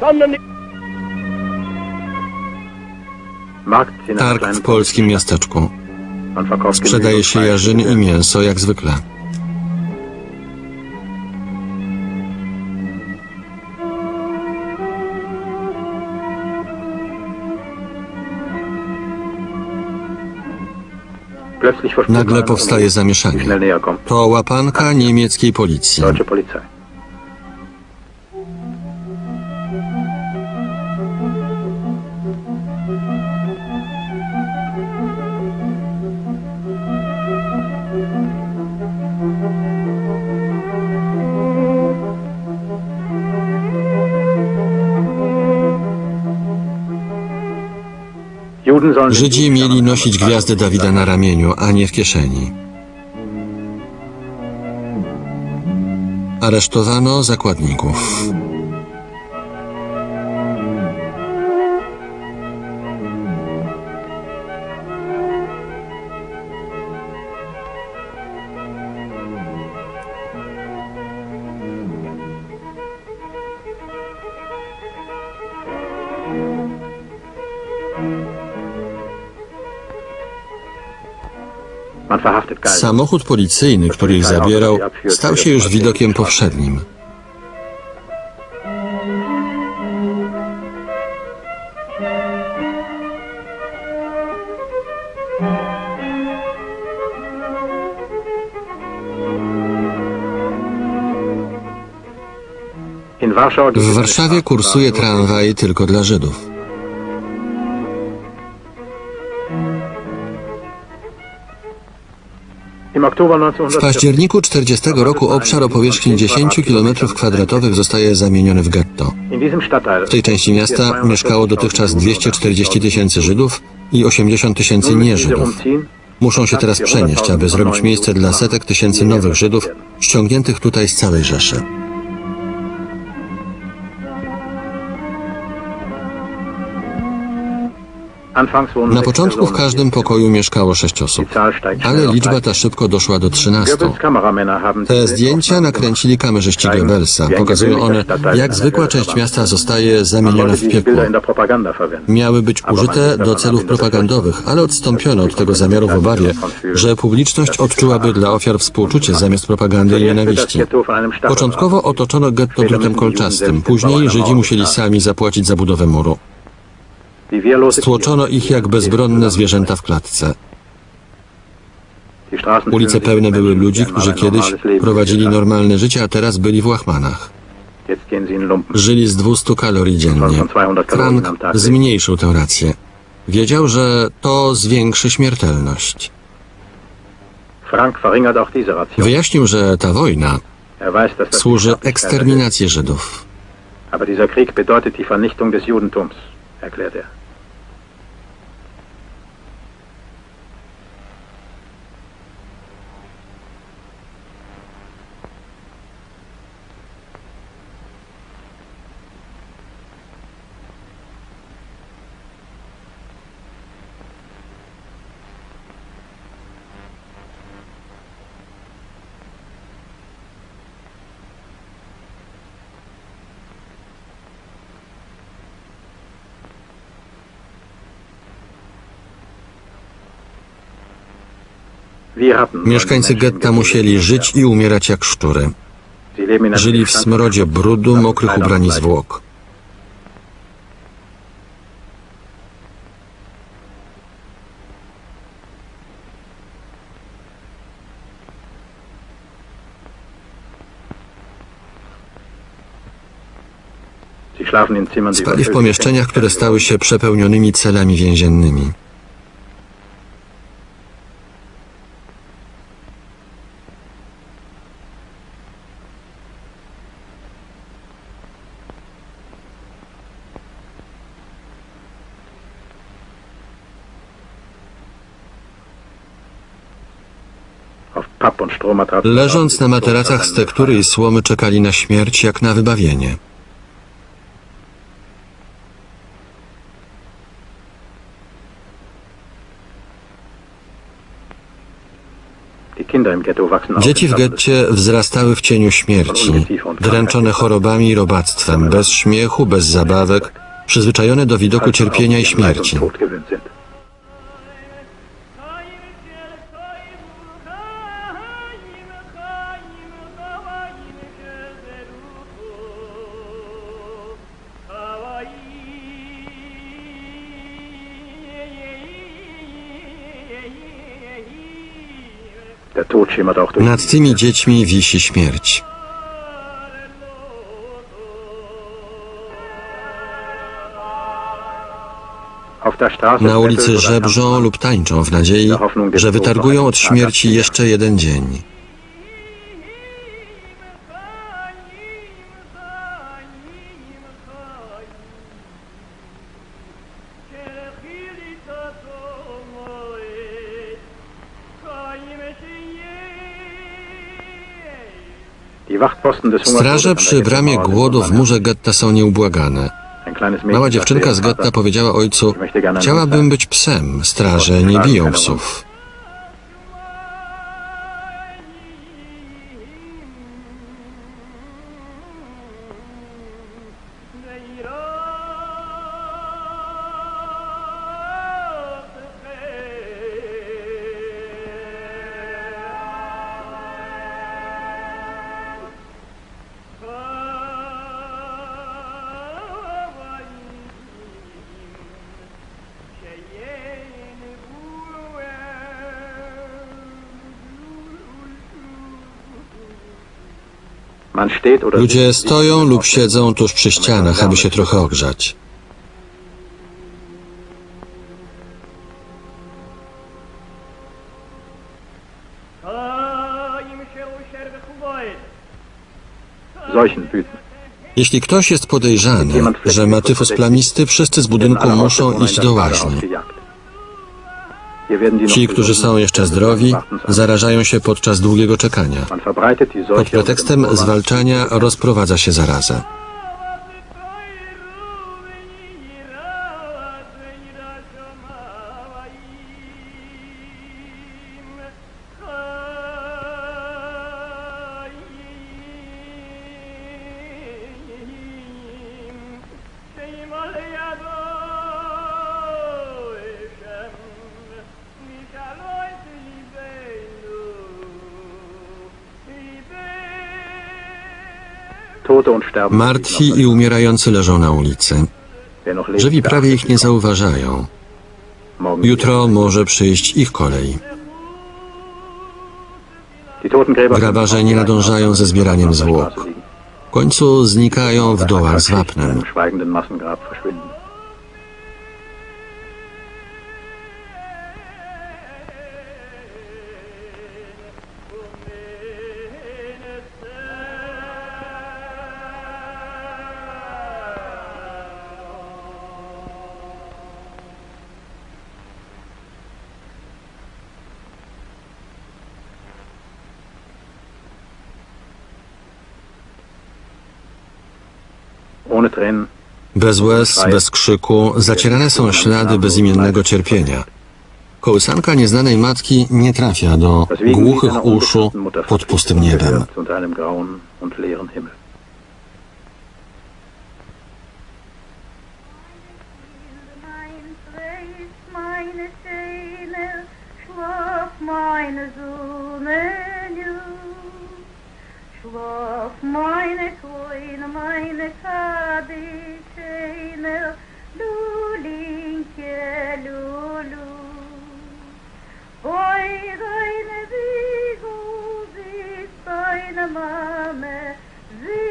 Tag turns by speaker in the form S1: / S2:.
S1: sondern die
S2: Targ w polskim miasteczku. Sprzedaje się jarzyny i mięso jak zwykle. Nagle powstaje zamieszanie. To łapanka niemieckiej policji. Żydzi mieli nosić gwiazdę Dawida na ramieniu, a nie w kieszeni. Aresztowano zakładników. Samochód policyjny, który ich zabierał, stał się już widokiem powszednim. W Warszawie kursuje tramwaj tylko dla Żydów. W
S3: 1940
S2: październiku 40 roku obszar o powierzchni 10 km2 zostaje zamieniony w getto. W tej części miasta mieszkało dotychczas 240 tysięcy Żydów i 80 tysięcy nieżydów. Muszą się teraz przenieść, aby zrobić miejsce dla setek tysięcy nowych Żydów ściągniętych tutaj z całej Rzeszy. Na początku w każdym pokoju mieszkało sześć osób, ale liczba
S3: 30.
S2: ta szybko doszła do 13.
S3: Goebbels Kameramänner haben
S2: Te zdjęcia nakręcili kamerzyści Goebbelsa. Pokazują one, jak zwykła część miasta zostaje zamieniona w piekło. Miały być użyte do celów propagandowych, ale odstąpiono od tego zamiaru w obawie, że publiczność odczułaby dla ofiar współczucie zamiast propagandy i nienawiści. Początkowo otoczono getto drutem kolczastym, później Żydzi musieli sami zapłacić za budowę muru. Stłoczono ich jak bezbronne zwierzęta w klatce. Ulice pełne były ludzi, którzy kiedyś prowadzili normalne życie, a teraz byli w łachmanach. Żyli z 200 kalorii dziennie. Frank zmniejszył tę rację. Wiedział, że to zwiększy śmiertelność. Wyjaśnił, że ta wojna
S3: Er
S2: służy
S3: ist.
S2: eksterminacji Żydów.
S3: Aber dieser Krieg bedeutet die Vernichtung des Judentums, erklärt er.
S2: Mieszkańcy getta musieli żyć i umierać jak szczury. Żyli w smrodzie brudu, mokrych ubrań i zwłok. Spali w pomieszczeniach, które stały się przepełnionymi celami więziennymi. Leżąc na materacach z tektury i słomy czekali na śmierć jak na wybawienie. Dzieci w getcie wzrastały w cieniu śmierci, dręczone chorobami i robactwem, bez śmiechu, bez zabawek, przyzwyczajone do widoku cierpienia i śmierci. Nad tymi dziećmi wisi śmierć. Na ulicy żebrzą lub tańczą w nadziei, że wytargują od śmierci jeszcze jeden dzień. Straże przy bramie głodu w murze getta są nieubłagane. Mała dziewczynka z getta powiedziała ojcu, chciałabym być psem, straże nie biją psów. Ludzie stoją lub siedzą tuż przy ścianach, aby się trochę ogrzać. Jeśli ktoś jest podejrzany, że ma tyfus plamisty, wszyscy z budynku muszą iść do łaźni. Ci, którzy są jeszcze zdrowi, zarażają się podczas długiego czekania. Pod pretekstem zwalczania rozprowadza się zarazę. Martwi i umierający leżą na ulicy. Żywi prawie ich nie zauważają. Jutro może przyjść ich kolej. Grabarze nie nadążają ze zbieraniem zwłok. W końcu znikają w dołach z wapnem. Bez łez, bez krzyku, zacierane są ślady bezimiennego cierpienia. Kołysanka nieznanej matki nie trafia do głuchych uszu pod pustym niebem.
S1: meine Seele, schlaf meine Sonne, Schlaf, meine Kleine, meine Kade, Schöne, du Linke, Lulu. Oi, deine Wiegel, sie ist deine Mame, sie